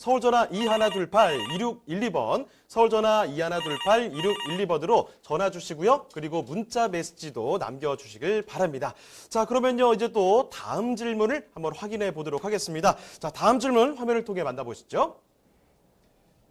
서울전화 2128-2612번, 서울전화 2128-2612번으로 전화 주시고요. 그리고 문자 메시지도 남겨주시길 바랍니다. 자, 그러면요, 이제 또 다음 질문을 한번 확인해 보도록 하겠습니다. 자, 다음 질문 화면을 통해 만나보시죠.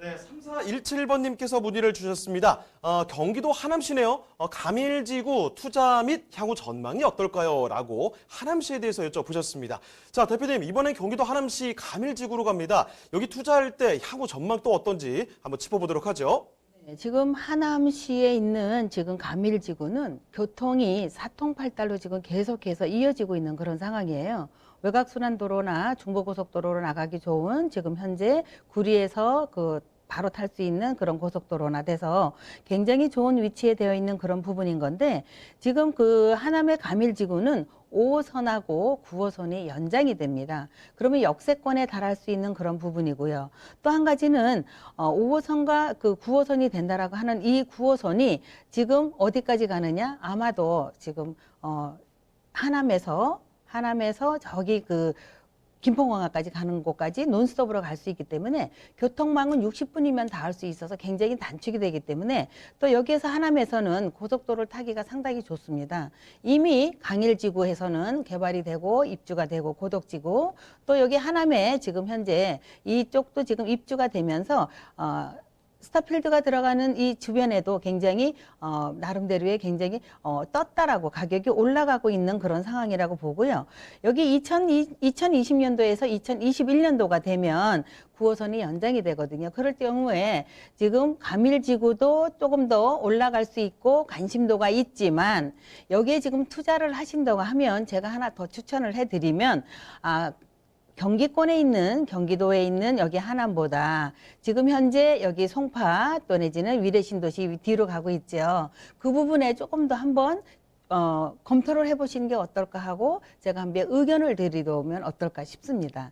네, 3417번님께서 문의를 주셨습니다. 어, 경기도 하남시네요. 어, 가밀지구 투자 및 향후 전망이 어떨까요? 라고 하남시에 대해서 여쭤보셨습니다. 자, 대표님, 이번엔 경기도 하남시 가밀지구로 갑니다. 여기 투자할 때 향후 전망 또 어떤지 한번 짚어보도록 하죠. 네, 지금 하남시에 있는 지금 가밀지구는 교통이 사통팔달로 지금 계속해서 이어지고 있는 그런 상황이에요. 외곽순환도로나 중부고속도로로 나가기 좋은 지금 현재 구리에서 그 바로 탈 수 있는 그런 고속도로나 돼서 굉장히 좋은 위치에 되어 있는 그런 부분인 건데 지금 그 하남의 가밀지구는 5호선하고 9호선이 연장이 됩니다. 그러면 역세권에 달할 수 있는 그런 부분이고요. 또 한 가지는 어, 5호선과 그 9호선이 된다라고 하는 이 9호선이 지금 어디까지 가느냐? 아마도 지금 어, 하남에서 하남에서 저기 그 김포공항까지 가는 곳까지 논스톱으로 갈 수 있기 때문에 교통망은 60분이면 닿을 수 있어서 굉장히 단축이 되기 때문에 또 여기에서 하남에서는 고속도로를 타기가 상당히 좋습니다. 이미 강일지구에서는 개발이 되고 입주가 되고 고덕지구 또 여기 하남에 지금 현재 이쪽도 지금 입주가 되면서 어, 스타필드가 들어가는 이 주변에도 굉장히 어, 나름대로의 굉장히 어, 떴다라고 가격이 올라가고 있는 그런 상황이라고 보고요. 여기 2020, 2020년도에서 2021년도가 되면 9호선이 연장이 되거든요. 그럴 경우에 지금 가밀지구도 조금 더 올라갈 수 있고 관심도가 있지만 여기에 지금 투자를 하신다고 하면 제가 하나 더 추천을 해드리면 아 경기권에 있는 경기도에 있는 여기 하남보다 지금 현재 여기 송파 또 내지는 위례신도시 뒤로 가고 있죠. 그 부분에 조금 더 한번 어, 검토를 해보시는 게 어떨까 하고 제가 한번 의견을 드리면 어떨까 싶습니다.